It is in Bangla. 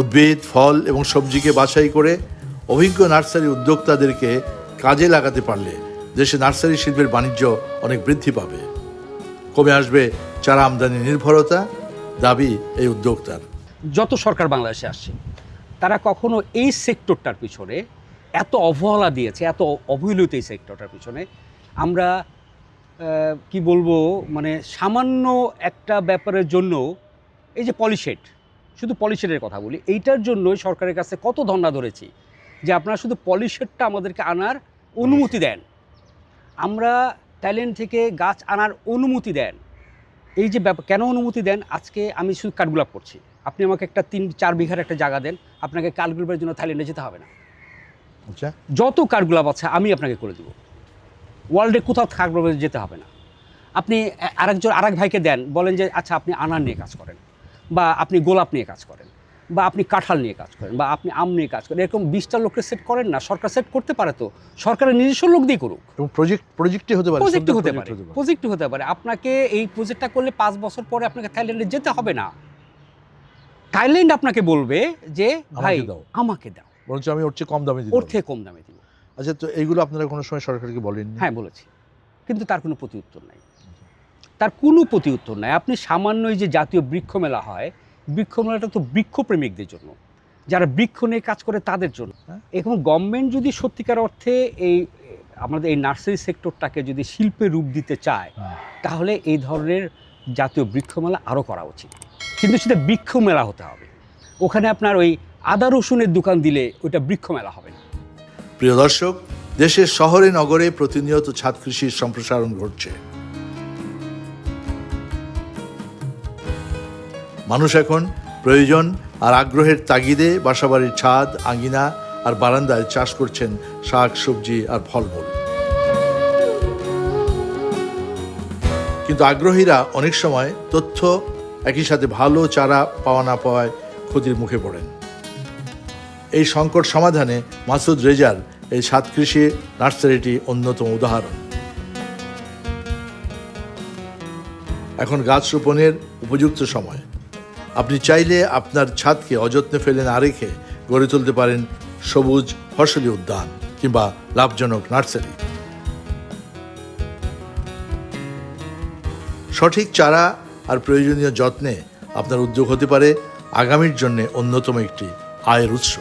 উদ্ভিদ, ফল এবং সবজিকে বাছাই করে অভিজ্ঞ নার্সারি উদ্যোক্তাদেরকে কাজে লাগাতে পারলে দেশে নার্সারি শিল্পের বাণিজ্য অনেক বৃদ্ধি পাবে। কমে আসবে চারা আমদানি নির্ভরতা, দাবি এই উদ্যোক্তার। যত সরকার বাংলাদেশে আসছে, তারা কখনো এই সেক্টরটার পিছনে এত অবহেলা দিয়েছে, এত অবহেলিত এই সেক্টরটার পিছনে। আমরা কি বলব মানে সামান্য একটা ব্যাপারের জন্য এই যে পলিশেড শুধু পলিশেডের কথা বলি এইটার জন্য সরকারের কাছে কত ধর্ণা ধরেছি যে আপনারা শুধু পলিশেডটা আমাদেরকে আনার অনুমতি দেন। আমরা থাইল্যান্ড থেকে গাছ আনার অনুমতি দেন। এই যে ব্যাপার কেন অনুমতি দেন? আজকে আমি শুধু কাঠগোলাপ করছি। আপনি আমাকে একটা তিন চার বিঘার একটা জায়গা দেন আপনাকে কাঠগোলাপের জন্য থাইল্যান্ডে যেতে হবে না। আচ্ছা। যত কাঠগোলাপ আছে আমি আপনাকে করে দিব। ওয়ার্ল্ডে কোথাও কাঠগোলাপে যেতে হবে না। আপনি আরেকজন আরেক ভাইকে দেন বলেন যে আচ্ছা আপনি আনার নিয়ে কাজ করেন। বা আপনি গোলাপ নিয়ে কাজ করেন বা আপনি কাঁঠাল নিয়ে কাজ করেন বা আপনি আম নিয়ে কাজ করেন এরকম বিশটা লোককে সেট করেন না সরকার সেট করতে পারে তো সরকারের নিজস্ব লোক দিয়ে করুক। প্রজেক্ট প্রজেক্টই হতে পারে প্রজেক্ট হতে পারে প্রজেক্ট হতে পারে। আপনাকে এই প্রজেক্টটা করলে পাঁচ বছর পরে আপনাকে থাইল্যান্ডে যেতে হবে না। থাইল্যান্ড আপনাকে বলবে যে ভাই আমাকে দাও। আমাকে দাও। বরঞ্চ আমি ওর চেয়ে কম দামে দিতে ওর। থেকে কম দামে দিব। আচ্ছা তো এইগুলো আপনারা কোনো সময় সরকারকে বলেননি? হ্যাঁ বলেছি। কিন্তু তার কোনো প্রতি উত্তর নাই। তার কোনো প্রতি উত্তর নাই। আপনি সামান্য এই যে জাতীয় বৃক্ষ মেলা হয় বৃক্ষ মেলাটা তো বৃক্ষপ্রেমিকদের জন্য। যারা বৃক্ষ নিয়ে কাজ করে তাদের জন্য। হ্যাঁ। এবং গভর্নমেন্ট যদি সত্যিকার অর্থে এই আমাদের এই নার্সারি সেক্টরটাকে যদি শিল্পে রূপ দিতে চায় হ্যাঁ। তাহলে এই ধরনের জাতীয় বৃক্ষ মেলা আরও করা উচিত। কিন্তু সেটা বৃক্ষ মেলা হতে হবে। ওখানে আপনার ওই আদা রসুনের দোকান দিলে ওইটা বৃক্ষ মেলা হবে না। প্রিয় দর্শক দেশের শহরে নগরে প্রতিনিয়ত ছাদ কৃষির সম্প্রসারণ ঘটছে। মানুষ এখন প্রয়োজন আর আগ্রহের তাগিদে বাসাবাড়ির ছাদ আঙ্গিনা আর বারান্দায় চাষ করছেন শাক, সবজি আর ফলমূল। কিন্তু আগ্রহীরা অনেক সময় তথ্য একই সাথে ভালো চারা পাওয়া না পাওয়ায় ক্ষতির মুখে পড়েন। এই সংকট সমাধানে মাসুদ রেজার এই ছাদ কৃষি নার্সারিটি অন্যতম উদাহরণ। এখন গাছ রোপণের উপযুক্ত সময়। আপনি চাইলে আপনার ছাদকে অযত্নে ফেলে না রেখে গড়ে তুলতে পারেন সবুজ ফসলি উদ্যান কিংবা লাভজনক নার্সারি। সঠিক চারা আর প্রয়োজনীয় যত্নে আপনার উদ্যোগ হতে পারে আগামীর জন্য অন্যতম একটি আয়ের উৎস।